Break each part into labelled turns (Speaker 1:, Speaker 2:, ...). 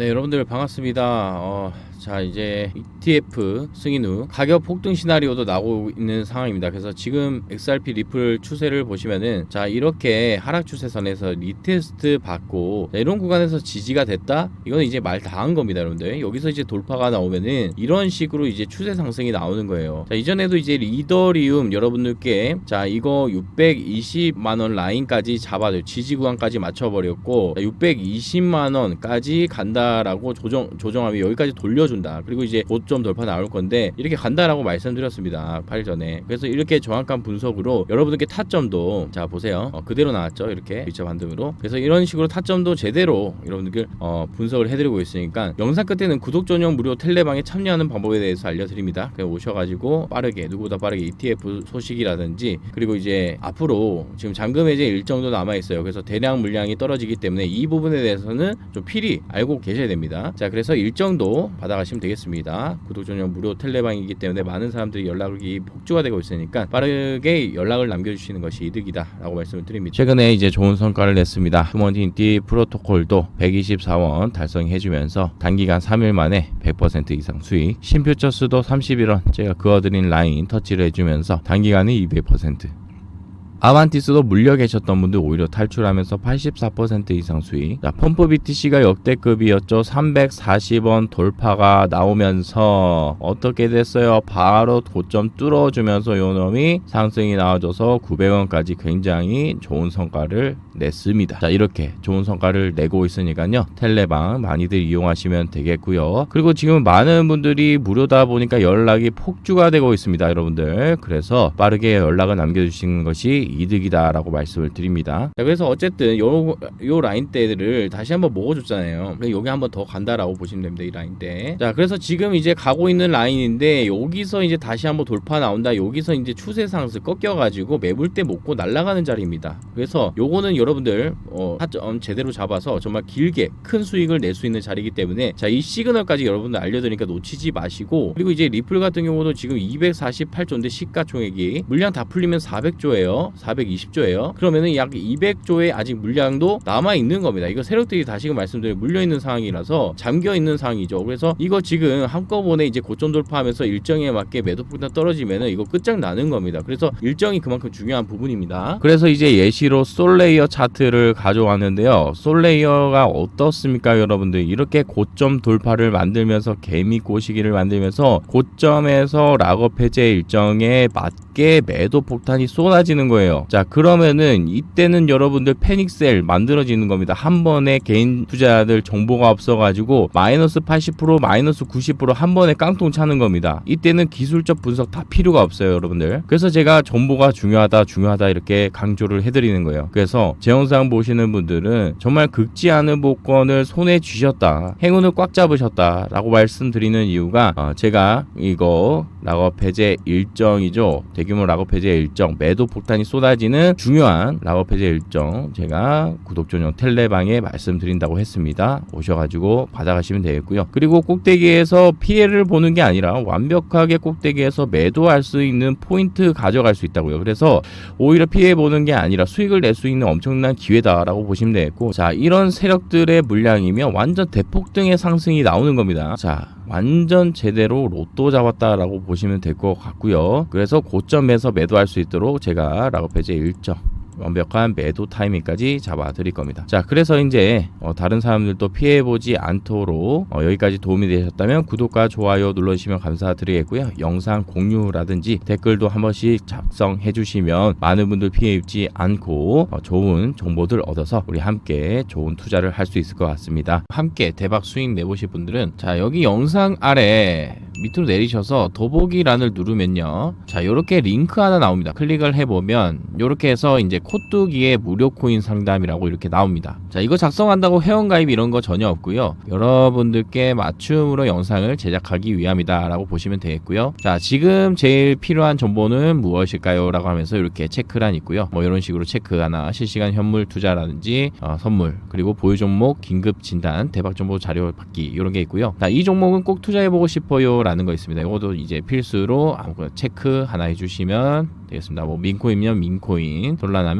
Speaker 1: 네, 여러분들 반갑습니다. 어, 자, 이제 ETF 승인 후 가격 폭등 시나리오도 나오고 있는 상황입니다. 그래서 지금 XRP 리플 추세를 보시면은 자, 이렇게 하락 추세선에서 리테스트 받고 자, 이런 구간에서 지지가 됐다? 이거는 이제 말 다 한 겁니다, 여러분들. 여기서 이제 돌파가 나오면은 이런 식으로 이제 추세 상승이 나오는 거예요. 자, 이전에도 이제 리더리움 여러분들께 자, 이거 620만 원 라인까지 잡아줘. 지지 구간까지 맞춰 버렸고 620만 원까지 간다 라고 조정 조정하면 여기까지 돌려준다. 그리고 이제 고점 돌파 나올 건데 이렇게 간다라고 말씀드렸습니다. 8일 전에. 그래서 이렇게 정확한 분석으로 여러분들께 타점도 자 보세요. 어, 그대로 나왔죠. 이렇게 V자 반등으로. 그래서 이런 식으로 타점도 제대로 여러분들 어, 분석을 해드리고 있으니까 영상 끝에는 구독 전용 무료 텔레방에 참여하는 방법에 대해서 알려드립니다. 오셔가지고 빠르게 누구보다 빠르게 ETF 소식이라든지 그리고 이제 앞으로 지금 잔금 해제 일정도 남아 있어요. 그래서 대량 물량이 떨어지기 때문에 이 부분에 대해서는 좀 필히 알고 계셔야 됩니다. 자 그래서 일정도 받아가시면 되겠습니다. 구독 전용 무료 텔레방이기 때문에 많은 사람들이 연락이 폭주가 되고 있으니까 빠르게 연락을 남겨주시는 것이 이득이다라고 말씀을 드립니다. 최근에 이제 좋은 성과를 냈습니다. 휴먼인티 프로토콜도 124원 달성해주면서 단기간 3일 만에 100% 이상 수익, 신퓨처 수도 31원 제가 그어드린 라인 터치를 해주면서 단기간에 200% 아반티스도 물려 계셨던 분들 오히려 탈출하면서 84% 이상 수익. 자, 펌프 BTC가 역대급이었죠. 340원 돌파가 나오면서 어떻게 됐어요? 바로 고점 뚫어주면서 요 놈이 상승이 나와줘서 900원까지 굉장히 좋은 성과를 냈습니다. 자, 이렇게 좋은 성과를 내고 있으니까요. 텔레방 많이들 이용하시면 되겠고요. 그리고 지금 많은 분들이 무료다 보니까 연락이 폭주가 되고 있습니다, 여러분들. 그래서 빠르게 연락을 남겨주시는 것이 이득이다라고 말씀을 드립니다. 자, 그래서 어쨌든 요, 요 라인대를 다시 한번 먹어줬잖아요. 여기 한번 더 간다라고 보시면 됩니다, 이 라인대. 자, 그래서 지금 이제 가고 있는 라인인데 여기서 이제 다시 한번 돌파 나온다. 여기서 이제 추세 상승 꺾여가지고 매물대 먹고 날아가는 자리입니다. 그래서 요거는 여러분들 어, 타점 제대로 잡아서 정말 길게 큰 수익을 낼 수 있는 자리이기 때문에 자 이 시그널까지 여러분들 알려드리니까 놓치지 마시고 그리고 이제 리플 같은 경우도 지금 248조인데 시가총액이 물량 다 풀리면 400조예요 420조예요. 그러면은 약 200조의 아직 물량도 남아 있는 겁니다. 이거 세력들이 다시금 말씀드린 물려 있는 상황이라서 잠겨 있는 상황이죠. 그래서 이거 지금 한꺼번에 이제 고점 돌파하면서 일정에 맞게 매도 폭탄 떨어지면은 이거 끝장 나는 겁니다. 그래서 일정이 그만큼 중요한 부분입니다. 그래서 이제 예시로 솔레이어 차트를 가져왔는데요. 솔레이어가 어떻습니까 여러분들? 이렇게 고점 돌파를 만들면서 개미 꼬시기를 만들면서 고점에서 락업 해제 일정에 맞게 매도 폭탄이 쏟아지는 거예요 자 그러면은 이때는 여러분들 패닉셀 만들어지는 겁니다. 한 번에 개인 투자자들 정보가 없어가지고 마이너스 80% 마이너스 90%한 번에 깡통 차는 겁니다. 이때는 기술적 분석 다 필요가 없어요 여러분들. 그래서 제가 정보가 중요하다 중요하다 이렇게 강조를 해드리는 거예요. 그래서 제 영상 보시는 분들은 정말 극지 않은 복권을 손에 쥐셨다 행운을 꽉 잡으셨다라고 말씀드리는 이유가 어, 제가 이거 락업 해제 일정이죠? 대규모 락업 해제 일정 매도 폭탄이 쏟 아지는 중요한 락업 해제 일정 제가 구독 전용 텔레방에 말씀드린다고 했습니다. 오셔가지고 받아가시면 되겠고요. 그리고 꼭대기에서 피해를 보는 게 아니라 완벽하게 꼭대기에서 매도할 수 있는 포인트 가져갈 수 있다고요. 그래서 오히려 피해 보는 게 아니라 수익을 낼 수 있는 엄청난 기회다라고 보시면 되겠고 자 이런 세력들의 물량이면 완전 대폭등의 상승이 나오는 겁니다. 자 완전 제대로 로또 잡았다라고 보시면 될 것 같고요. 그래서 고점에서 매도할 수 있도록 제가 락업해제 일정 완벽한 매도 타이밍까지 잡아 드릴 겁니다. 자, 그래서 이제 어, 다른 사람들도 피해 보지 않도록 어, 여기까지 도움이 되셨다면 구독과 좋아요 눌러주시면 감사드리겠고요. 영상 공유라든지 댓글도 한 번씩 작성해 주시면 많은 분들 피해 입지 않고 어, 좋은 정보들 얻어서 우리 함께 좋은 투자를 할 수 있을 것 같습니다. 함께 대박 수익 내보실 분들은 자, 여기 영상 아래 밑으로 내리셔서 더보기란을 누르면요. 자, 요렇게 링크 하나 나옵니다. 클릭을 해보면 요렇게 해서 이제 코뚜기의 무료 코인 상담이라고 이렇게 나옵니다. 자, 이거 작성한다고 회원가입 이런 거 전혀 없고요. 여러분들께 맞춤으로 영상을 제작하기 위함이다라고 보시면 되겠고요. 자, 지금 제일 필요한 정보는 무엇일까요? 라고 하면서 이렇게 체크란 있고요. 뭐 이런 식으로 체크 하나, 실시간 현물 투자라든지 어, 선물, 그리고 보유 종목, 긴급 진단, 대박 정보 자료 받기 이런 게 있고요. 자, 이 종목은 꼭 투자해보고 싶어요 라는 거 있습니다. 이것도 이제 필수로 아무거나 체크 하나 해주시면 되겠습니다. 뭐 민코인이면 민코인, 돌라나면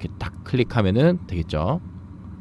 Speaker 1: 이렇게 딱 클릭하면은 되겠죠.